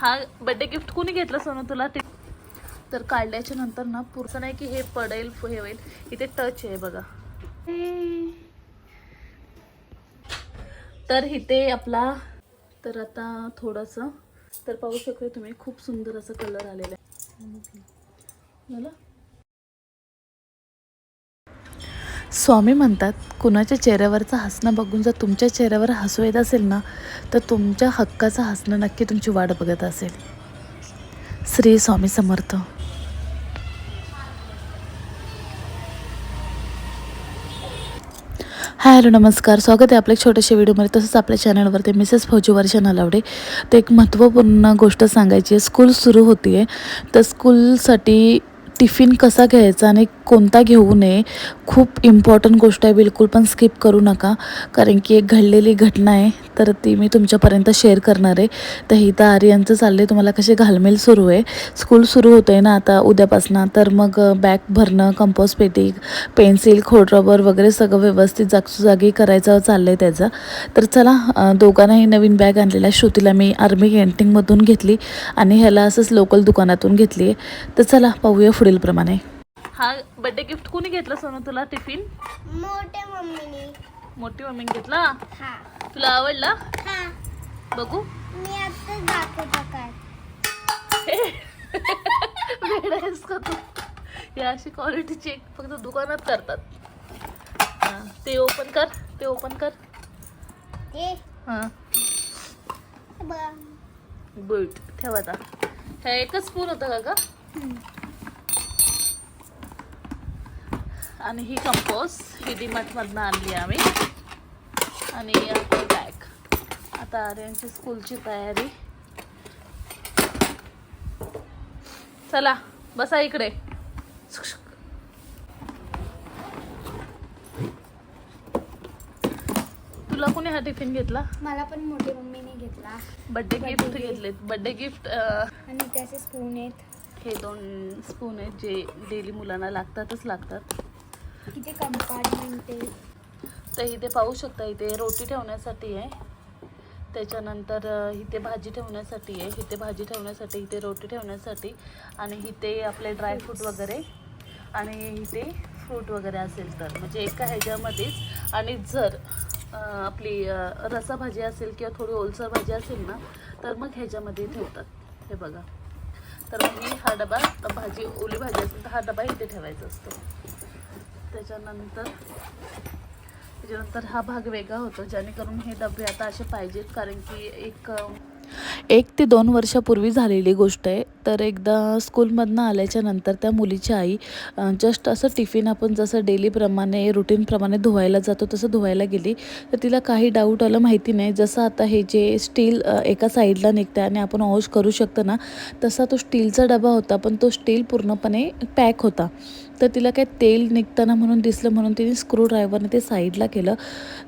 हा birthday gift कुणी घेतलं सोनू तुला? ते तर काढल्याच्या नंतर ना पुढचं नाही की हे पडेल हे होईल. इथे टच आहे बघा. तर इथे आपला तर आता थोडंसं तर पाहू शकता तुम्ही खूप सुंदर असं कलर आलेला आहे. झालं स्वामी म्हणतात कुणाच्या चेहऱ्यावरचं हसणं बघून जर तुमच्या चेहऱ्यावर हसू येत असेल ना तर तुमच्या हक्काचं हसणं नक्की तुमची वाट बघत असेल. श्री स्वामी समर्थ. हाय हॅलो नमस्कार. स्वागत आहे आपल्या छोट्याशा व्हिडिओमध्ये. तसंच आपल्या चॅनलवरती मिसेस फौजी वर्षा नलावडे. तर एक महत्त्वपूर्ण गोष्ट सांगायची आहे. स्कूल सुरू होती आहे तर स्कूलसाठी टिफिन कसा घ्यायचा आणि कोणता घेऊ नये खूप इम्पॉर्टंट गोष्ट आहे. बिलकुल पण स्किप करू नका. कारण की एक घडलेली घटना आहे. तर ती मी तुमच्यापर्यंत शेअर करणार आहे. तर ही तर आर्यांचं चाललं आहे तुम्हाला कशी घालमेल सुरू आहे. स्कूल सुरू होतं आहे ना आता उद्यापासनं. तर मग बॅग भरणं कंपोस्ट पेटी पेन्सिल खोडरबर वगैरे सगळं व्यवस्थित जागोजागी करायचं चाललं आहे त्याचं. तर चला दोघांनाही नवीन बॅग आणलेला आहे. श्रुतीला मी आर्मी कॅन्टीनमधून घेतली आणि ह्याला असंच लोकल दुकानातून घेतली आहे. तर चला पाहूया पुढील प्रमाणे. हा बर्थडे गिफ्ट कोणी घेतलं सोनू तुला टिफिन? मोठ्या मम्मीने. मोठी मम्मी घेतला? हा. तुला आवडला? हा. बघू. मी आता दाखवतो काय. वेडा आहेस का तू? ही अशी क्वालिटी चेक फक्त दुकानात करतात. हा, ते ओपन कर ते ओपन कर. हां. गुड ठेव आता. ह्या एकच स्पून होतं का आणि ही कंपोस्ट ही डीमार्टमधनं आणली आम्ही. आणि आपली बॅग आता आर्यांची स्कूलची तयारी. चला बसा इकडे. तुला कोणी हा टिफिन घेतला? मला पण मोठी मम्मीने घेतला. Birthday Birthday gift. घेतलेत. बर्थडे गिफ्ट आणि त्याचे स्पून आहेत. हे दोन स्पून आहेत जे डेली मुलांना लागतातच लागतात. किती कंपार्टमेंट आहे. तर इथे पाहू शकता इथे रोटी ठेवण्यासाठी आहे. त्याच्यानंतर इथे भाजी ठेवण्यासाठी आहे. इथे भाजी ठेवण्यासाठी इथे रोटी ठेवण्यासाठी आणि इथे आपले ड्रायफ्रूट वगैरे आणि इथे फ्रूट वगैरे असेल तर. म्हणजे एका ह्याच्यामध्येच आणि जर आपली अ, रसाभाजी असेल किंवा थोडी ओलसर भाजी असेल ना तर मग ह्याच्यामध्ये ठेवतात. हे बघा. तर मग मी हा डबा भाजी ओली भाजी असेल तर हा डबा इथे ठेवायचा असतो. त्याच्यानंतर त्याच्यानंतर हा भाग वेगळा होतो जेणेकरून हे डबे आता असे पाहिजेत कारण की एक एक ते दोन वर्षापूर्वी झालेली गोष्ट आहे. तर एकदा स्कूलमधनं आल्याच्यानंतर त्या मुलीची आई जस्ट असं टिफिन आपण जसं डेलीप्रमाणे रुटीनप्रमाणे धुवायला जातो तसं धुवायला गेली. तर तिला काही डाऊट आलं माहिती नाही. जसं आता हे जे स्टील एका साईडला निघतं आणि आपण वॉश करू शकतो ना तसा तो स्टीलचा डबा होता पण तो स्टील पूर्णपणे पॅक होता. तर तिला काय तेल निघताना म्हणून दिसलं म्हणून तिने स्क्रू ड्रायव्हरने ते साईडला केलं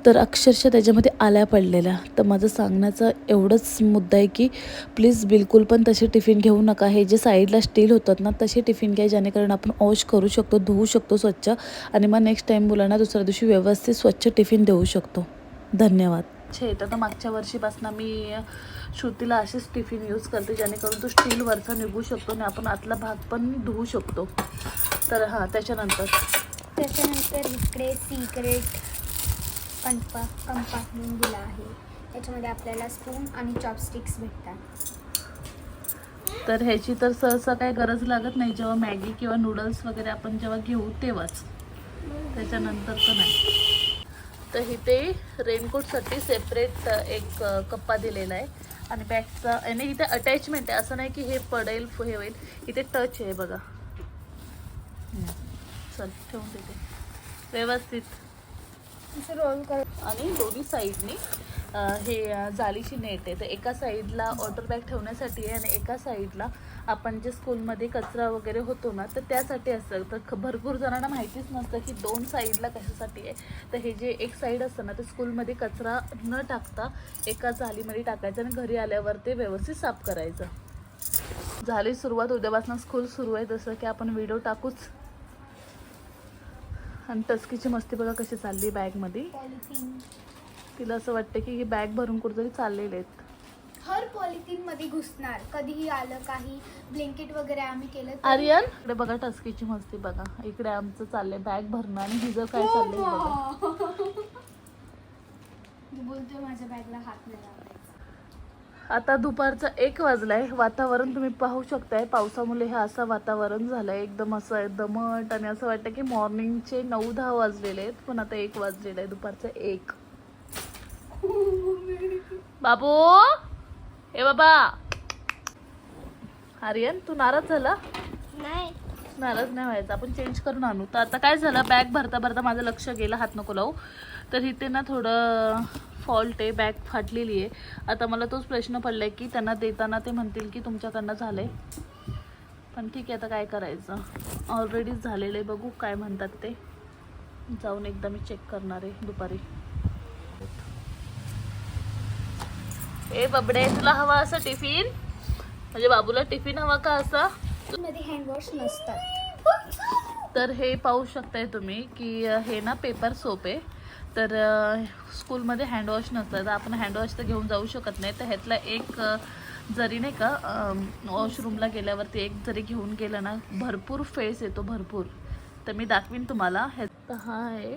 तर अक्षरशः त्याच्यामध्ये आल्या पडलेल्या. तर माझं सांगण्याचा एवढंच मुद्दा आहे की प्लीज बिलकुल पण तसे टिफिन घेऊ नका. हे जे साईडला स्टील होतात ना तसे टिफिन घ्या जेणेकरून आपण वॉश करू शकतो धुवू शकतो स्वच्छ. आणि मग नेक्स्ट टाईम मुलांना दुसऱ्या दिवशी व्यवस्थित स्वच्छ टिफिन देऊ शकतो. धन्यवाद. छे तर मागच्या वर्षीपासून मी श्रुतीला असेच टिफिन यूज करते जेणेकरून तो स्टील वरचा निघू शकतो आणि आपण आतला भाग पण धुवू शकतो. तर हां त्याच्यानंतर. त्याच्यानंतर इकडे सिक्रेट कंपा कंपार्टमेंट दिला आहे. त्याच्यामध्ये आपल्याला स्पून आणि चॉपस्टिक्स भेटतात. तर ह्याची तर सहसा काही गरज लागत नाही. जेव्हा मॅगी किंवा नूडल्स वगैरे आपण जेव्हा घेऊ तेव्हाच. त्याच्यानंतर तर नाही. तर इथे रेनकोटसाठी सेपरेट एक कप्पा दिलेला आहे. आणि बॅगचा आणि इथे अटॅचमेंट आहे. असं नाही की हे पडेल हे होईल. इथे टच आहे बघा. चल ठेवून देते. व्यवस्थित. असं रोल कर. आणि दोन्ही साईडनी हे जालीची नेट आहे. तर एका साईडला वॉटर बॅग ठेवण्यासाठी आहे आणि एका साईडला आपण जे स्कूलमध्ये कचरा वगैरे होतो ना तर त्यासाठी असतं. तर ख- भरपूर जणांना माहितीच नसतं की दोन साईडला कशासाठी आहे. तर हे जे एक साईड असतं ना ते स्कूलमध्ये कचरा न टाकता एका जालीमध्ये टाकायचं आणि घरी आल्यावर ते व्यवस्थित साफ करायचं. झाली सुरुवात. उद्यापासून स्कूल सुरू आहे. जसं की आपण व्हिडिओ टाकूच. आणि टस्कीची मस्ती बघा कशी चालली बॅगमध्ये तिला असं वाटतं की ही बॅग भरून कुठेतरी चाललेले आहेत. हर पॉलिथिनमध्ये घुसणार. कधीही आलं काही ब्लँकेट वगैरे आम्ही केलं तरी- आर्यन? इकडे बघा टस्कीची मस्ती बघा. इकडे आमचं चाललंय बॅग भरणं आणि हिचं काय चाललंय बघा. मी. बोलतोय माझ्या बॅगला हात नाही लावायचा. आता दुपारचं एक वाजलाय. वातावरण तुम्ही पाहू शकताय. पावसामुळे हे असं वातावरण झालंय. एकदम असं दमट आणि असं वाटतं की मॉर्निंगचे नऊ दहा वाजलेले आहेत. पण आता एक वाजलेलं आहे दुपारचं एक. बाबू ए बाबा. आर्यन तू नाराज झाला? नाही. नाराज नाही व्हायचं. आपण चेंज करून आणू. तर आता काय झालं? बॅग भरता भरता माझं लक्ष गेलं हात नको लावू. तर इथे ना थोडं फॉल्ट आहे. बॅग फाटलेली आहे. आता मला तोच प्रश्न पडलाय की त्यांना देताना ते म्हणतील की तुमच्याकडनं झालंय. पण ठीक आहे आता काय करायचं? ऑलरेडीच झालेलं आहे. बघू काय म्हणतात ते. जाऊन एकदा मी चेक करणार आहे दुपारी. ए बबडे तुला हवा असा टिफिन? म्हणजे बाबूला टिफिन हवा का असा? हँडवॉश नसतात. तर हे पाहू शकताय तुम्ही की हे ना पेपर सोप आहे. तर स्कूलमध्ये हँडवॉश नसतं तर आपण हँडवॉश तर घेऊन जाऊ शकत नाही. तर ह्यातला एक जरी नाही का वॉशरूमला गेल्यावरती एक जरी घेऊन गेलं ना भरपूर फेस येतो भरपूर. तर मी दाखवीन तुम्हाला. हे तर हा आहे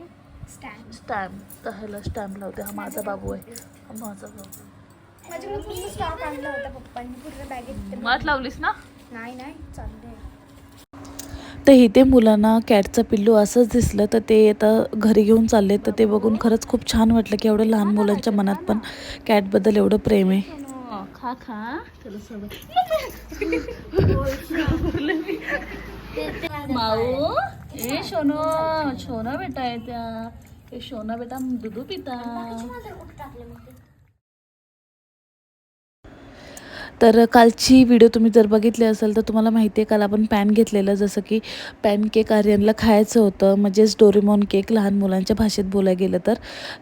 स्टँड स्टॅम्प तर ह्याला स्टॅम्प लावते. हा माझा बाबू आहे. हा माझा बाबू. माझ्याकडे पूर्ण स्टॉक आणला होता पप्पांनी. पूर्ण बॅगेत वाट लावलीस ना? नाही नाही तर इथे मुलांना कॅटचं पिल्लू असंच दिसलं तर ते आता घरी घेऊन चालले तर ते बघून खरंच खूप छान वाटलं की एवढं लहान मुलांच्या मनात पण कॅटबद्दल एवढं प्रेम आहे. हो, खा खा. चला सगळं माऊ ए शोनो शोना बेटा आहे त्या ए शोना बेटा दुधू पिता. तर कालची व्हिडिओ तुम्ही जर बघितली असेल तर तुम्हाला माहिती आहे काल आपण पॅन घेतलेलं जसं की पॅन केक आर्यनला खायचं होतं. म्हणजेच डोरेमॉन केक लहान मुलांच्या भाषेत बोलायला गेलं तर.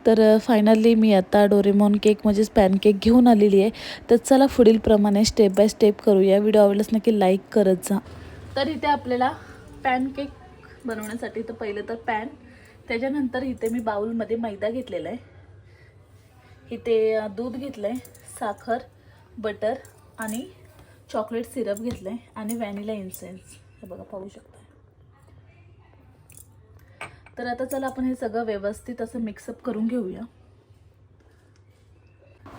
तर फायनली मी आता डोरेमॉन केक म्हणजेच पॅन केक घेऊन आलेली आहे. तर चला पुढील प्रमाणे स्टेप बाय स्टेप करूया. व्हिडिओ आवडल्यास नक्की लाईक करत जा. तर इथे आपल्याला पॅन केक बनवण्यासाठी तर पहिलं तर पॅन त्याच्यानंतर इथे मी बाउलमध्ये मैदा घेतलेला आहे. इथे दूध घेतलं आहे साखर बटर आणि चॉकलेट सिरप घेतलं आहे आणि व्हॅनिला इन्सेन्स हे बघा पाहू शकता तर आता चला आपण हे सगळं व्यवस्थित असं मिक्सअप करून घेऊया.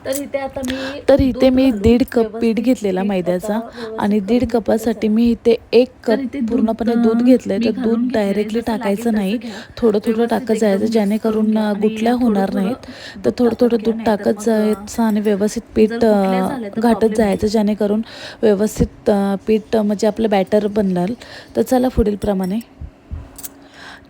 तर इथे आता मी तर इथे दूध मी घालून दीड कप पीठ घेतलेला मैद्याचा आणि दीड कपासाठी मी इथे एक कप पूर्णपणे दूध घेतलंय. तर दूध. डायरेक्टली टाकायचं नाही. थोडं थोडं टाकत जायचं जेणेकरून थोडं होणार नाहीत. तर थोडं थोडं दूध टाकत जायचं आणि व्यवस्थित पीठ घाटत जायचं जेणेकरून व्यवस्थित पीठ म्हणजे आपलं बॅटर बनणार तर चला पुढील प्रमाणे.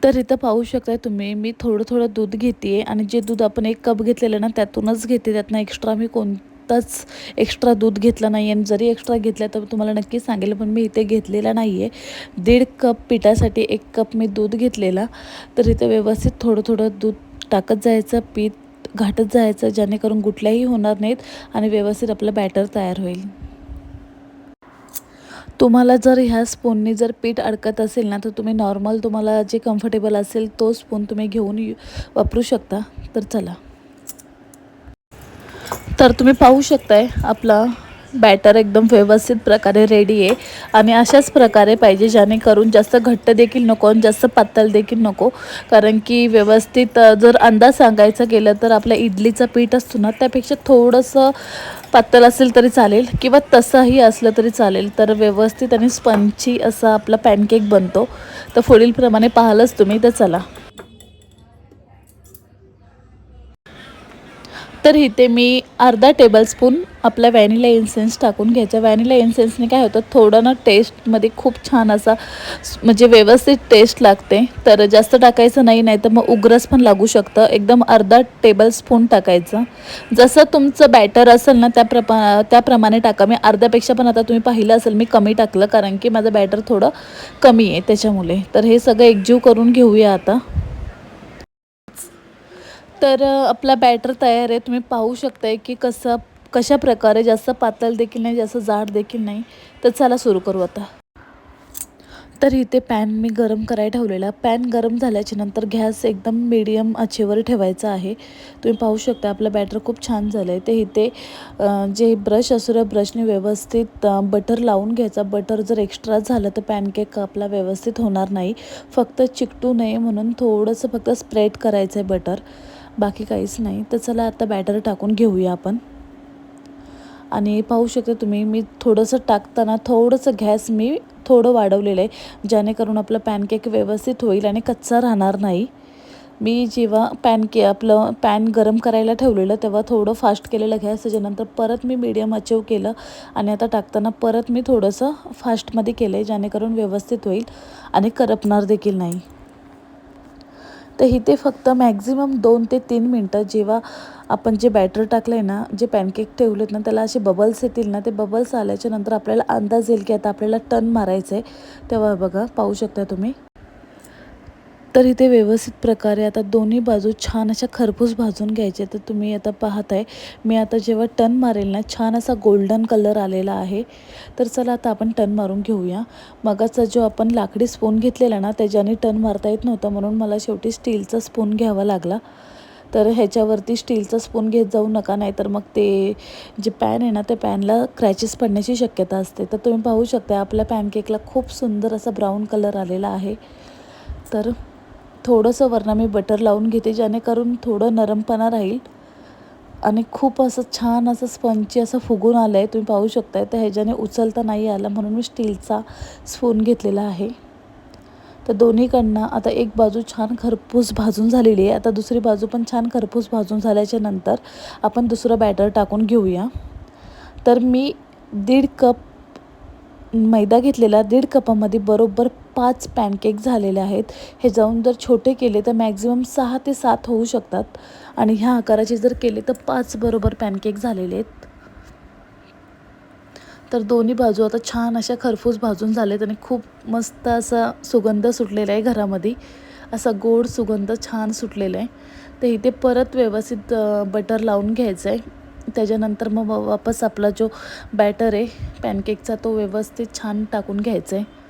तर इथं पाहू शकताय तुम्ही मी थोडं थोडं दूध घेते आणि जे दूध आपण एक कप घेतलेलं ना त्यातूनच घेते. त्यातनं एक्स्ट्रा मी कोणताच एक्स्ट्रा दूध घेतलं नाही आणि जरी एक्स्ट्रा घेतलं तर तुम्हाला नक्की सांगेल पण मी इथे घेतलेला नाही आहे दीड कप पिठासाठी एक कप मी दूध घेतलेला. तर इथे व्यवस्थित थोडं थोडं दूध टाकत जायचं पीठ घाटत जायचं जेणेकरून गुठल्याही होणार नाहीत आणि व्यवस्थित आपलं बॅटर तयार होईल. तुम्हाला जर ह्या स्पूननी जर पीठ अडकत असेल ना तर तुम्ही नॉर्मल तुम्हाला जे कम्फर्टेबल असेल तो स्पून तुम्ही घेऊन वापरू शकता. तर चला. तर तुम्ही पाहू शकताय आपला बॅटर एकदम व्यवस्थित प्रकारे रेडी आहे. आणि अशाच प्रकारे पाहिजे जेणेकरून जास्त घट्ट देखील नको आणि जास्त पातळ देखील नको. कारण की व्यवस्थित जर अंदाज सांगायचा गेलं तर आपल्या इडलीचं पीठ असतो ना त्यापेक्षा थोडंसं पातळ असेल तरी चालेल किंवा तसंही असलं तरी चालेल तर व्यवस्थित आणि स्पंची असा आपला पॅनकेक बनतो. तर पुढीलप्रमाणे पाहालच तुम्ही तर चला. तर इथे मी अर्धा टेबलस्पून आपला व्हॅनिला इन्सेन्स टाकून घ्यायचा. व्हॅनिला इन्सेन्सने काय होतं थोडं ना टेस्टमध्ये खूप छान असा म्हणजे व्यवस्थित टेस्ट लागते. तर जास्त टाकायचं नाही नाही तर मग उग्रस पण लागू शकतं. एकदम अर्धा टेबलस्पून टाकायचं. जसं तुमचं बॅटर असेल ना त्या प्रपा त्याप्रमाणे टाका. मी अर्ध्यापेक्षा पण आता तुम्ही पाहिलं असेल मी कमी टाकलं कारण की माझं बॅटर थोडं कमी आहे त्याच्यामुळे. तर हे सगळं एकजीव करून घेऊया आता. तर आपला बॅटर तयार आहे. तुम्ही पाहू शकताय की कसं कशा प्रकारे जास्त पातळ देखील नाही जास्त जाड देखील नाही. तर चला सुरू करू आता. तर इथे पॅन मी गरम करायला ठेवलेला. पॅन गरम झाल्याच्यानंतर गॅस एकदम मीडियम आचेवर ठेवायचा आहे. तुम्ही पाहू शकता आपलं बॅटर खूप छान झालं आहे ते इथे जे ब्रश असू त्या ब्रशने व्यवस्थित बटर लावून घ्यायचा. बटर जर एक्स्ट्रा झालं तर पॅनकेक आपला व्यवस्थित होणार नाही. फक्त चिकटू नये म्हणून थोडंसं फक्त स्प्रेड करायचं आहे बटर बाकी काहीच नाही. तर चला आता बॅटर टाकून घेऊया आपण. आणि पाहू शकता तुम्ही मी थोडंसं टाकताना थोडंसं गॅस मी थोडं वाढवलेलं आहे जेणेकरून आपलं पॅनकेक व्यवस्थित होईल आणि कच्चा राहणार नाही. मी जेव्हा पॅनके आपलं पॅन गरम करायला ठेवलेलं तेव्हा थोडं फास्ट केलेलं गॅस त्याच्यानंतर परत मी मीडियम अचीव केलं आणि आता टाकताना परत मी थोडंसं फास्टमध्ये केलं आहे जेणेकरून व्यवस्थित होईल आणि करपणार देखील नाही. तर इथे फक्त मॅक्झिमम दोन ते तीन मिनटं जेव्हा आपण जे बॅटर टाकलं आहे ना जे पॅनकेक ठेवलेत ना त्याला असे बबल्स येतील ना ते बबल्स आल्याच्यानंतर आपल्याला अंदाज येईल की आता आपल्याला टन मारायचं आहे तेव्हा बघा पाहू शकता तुम्ही. तर इथे व्यवस्थित प्रकारे आता दोन्ही बाजू छान अशा खरपूस भाजून घ्यायचे तर तुम्ही आता पाहताय मी आता जेव्हा टन मारेल ना छान असा गोल्डन कलर आलेला आहे. तर चला आता आपण टन मारून घेऊया. मगाचा जो आपण लाकडी स्पून घेतलेला ना त्याच्याने टन मारता येत नव्हतं म्हणून मला शेवटी स्टीलचा स्पून घ्यावा लागला. तर ह्याच्यावरती स्टीलचा स्पून घेत जाऊ नका नाहीतर मग ते जे पॅन आहे ना त्या पॅनला क्रॅचेस पडण्याची शक्यता असते. तर तुम्ही पाहू शकता आपल्या पॅनकेकला खूप सुंदर असा ब्राऊन कलर आलेला आहे. तर थोडंसं वरनं मी बटर लावून घेते जेणेकरून थोडं नरमपणा राहील. आणि खूप असं छान असं स्पंची असं फुगून आलं आहे तुम्ही पाहू शकताय. तर ह्याच्याने उचलता नाही आलं म्हणून मी स्टीलचा स्पून घेतलेला आहे. तर दोन्हीकडनं आता एक बाजू छान खरपूस भाजून झालेली आहे. आता दुसरी बाजू पण छान खरपूस भाजून झाल्याच्यानंतर आपण दुसरं बॅटर टाकून घेऊया. तर मी दीड कप मैदा घेतलेला दीड कपामध्ये बरोबर पाच पॅनकेक झालेले आहेत. हे जाऊन जर छोटे केले तर मॅक्झिमम सहा ते सात होऊ शकतात. आणि ह्या आकाराचे जर केले तर पाच बरोबर पॅनकेक झालेले आहेत. तर दोन्ही बाजू आता छान अशा खरफूस भाजून झालेत आणि खूप मस्त असा सुगंध सुटलेला आहे घरामध्ये. असा गोड सुगंध छान सुटलेला आहे. तर इथे परत व्यवस्थित बटर लावून घ्यायचं आहे त्याच्यानंतर मग वापस आपला जो बॅटर आहे पॅनकेकचा तो व्यवस्थित छान टाकून घ्यायचा आहे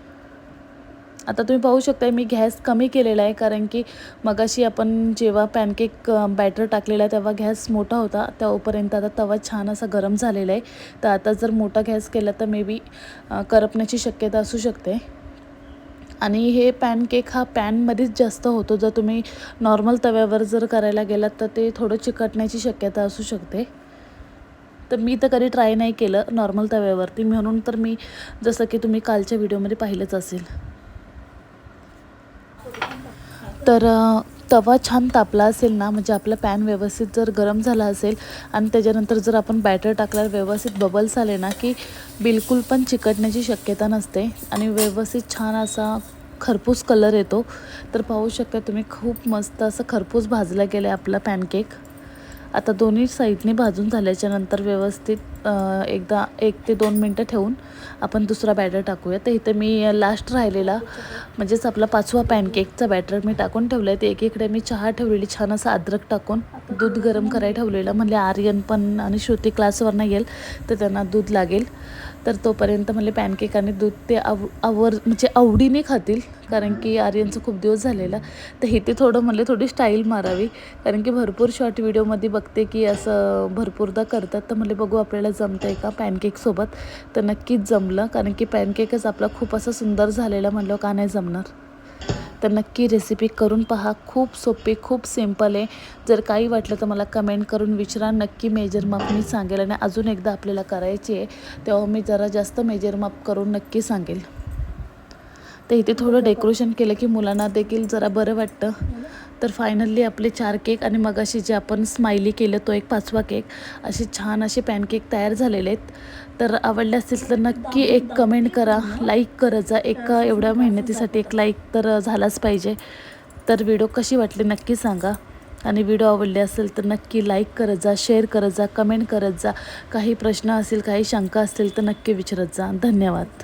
आता तुम्ही पाहू शकता मी गॅस कमी केलेला आहे कारण की मगाशी आपण जेव्हा पॅनकेक बॅटर टाकलेला आहे तेव्हा गॅस मोठा होता. तेव्हापर्यंत आता तवा छान असा गरम झालेला आहे. तर आता जर मोठा गॅस केला तर मे बी करपण्याची शक्यता असू शकते. आणि हे पॅनकेक हा पॅनमध्येच जास्त होतो. जर तुम्ही नॉर्मल तव्यावर जर करायला गेलात तर ते थोडं चिकटण्याची शक्यता असू शकते. तर मी तर कधी ट्राय नाही केलं नॉर्मल तव्यावरती. म्हणून तर मी जसं की तुम्ही कालच्या व्हिडिओमध्ये पाहिलंच असेल. तर तवा छान तापला असेल ना म्हणजे आपला पॅन व्यवस्थित जर गरम झाला असेल आणि त्याच्यानंतर जर आपण बॅटर टाकल्यावर व्यवस्थित बबल्स आले ना की बिलकुल पण चिकटण्याची शक्यता नसते आणि व्यवस्थित छान असा खरपूस कलर येतो. तर पाहू शकता तुम्ही खूप मस्त असं खरपूस भाजला गेलं आहे आपला पॅनकेक आता दोन्ही साईडने भाजून झाल्याच्यानंतर व्यवस्थित एकदा एक ते दोन मिनटं ठेवून आपण दुसरा बॅटर टाकूया. तर इथे मी लास्ट राहिलेला म्हणजेच आपला पाचवा पॅनकेकचा बॅटर मी टाकून ठेवला आहे ते एकीकडे मी चहा ठेवलेली छान असं अद्रक टाकून दूध गरम करायला ठेवलेलं. म्हणजे आर्यन पण आणि श्रुती क्लासवरनं येईल तर त्यांना दूध लागेल. तर तोपर्यंत म्हणले पॅनकेक आणि दूध ते आव आवर म्हणजे आवडीने खातील. कारण की आर्यनचं खूप दिवस झालेला. तर हे ते थोडं म्हणले थोडी स्टाईल मारावी. कारण की भरपूर शॉर्ट व्हिडिओमध्ये बघते की असं भरपूरदा करतात. तर म्हणले बघू आपल्याला जमतं आहे का पॅनकेकसोबत तर नक्कीच जमलं. कारण की पॅनकेकच आपला खूप असं सुंदर झालेला म्हणलं का नाही जमणार? तर नक्की रेसिपी करून पहा. खूप सोपी खूप सिंपल आहे. जर काही वाटलं तर मला कमेंट करून विचारा. नक्की मेजर माप मी सांगेल आणि अजून एकदा आपल्याला करायची आहे. तेव्हा मी जरा जास्त मेजर माप करून नक्की सांगेल. तर इथे थोडं डेकोरेशन केलं की मुलांना देखील जरा बरं वाटतं. तर फायनली आपले चार केक आणि मगाशी जे आपण स्माइली केलं तो एक पाचवा केक असे छान असे पॅनकेक तयार झालेले आहेत. तर आवडले असतील तर नक्की एक कमेंट करा. लाईक करत जा. एका एवढ्या मेहनतीसाठी एक लाईक तर झालाच पाहिजे. तर व्हिडिओ कशी वाटली नक्की सांगा. आणि व्हिडिओ आवडले असेल तर नक्की लाईक करत जा शेअर करत जा कमेंट करत जा. काही प्रश्न असेल काही शंका असतील तर नक्की विचारत जा. धन्यवाद.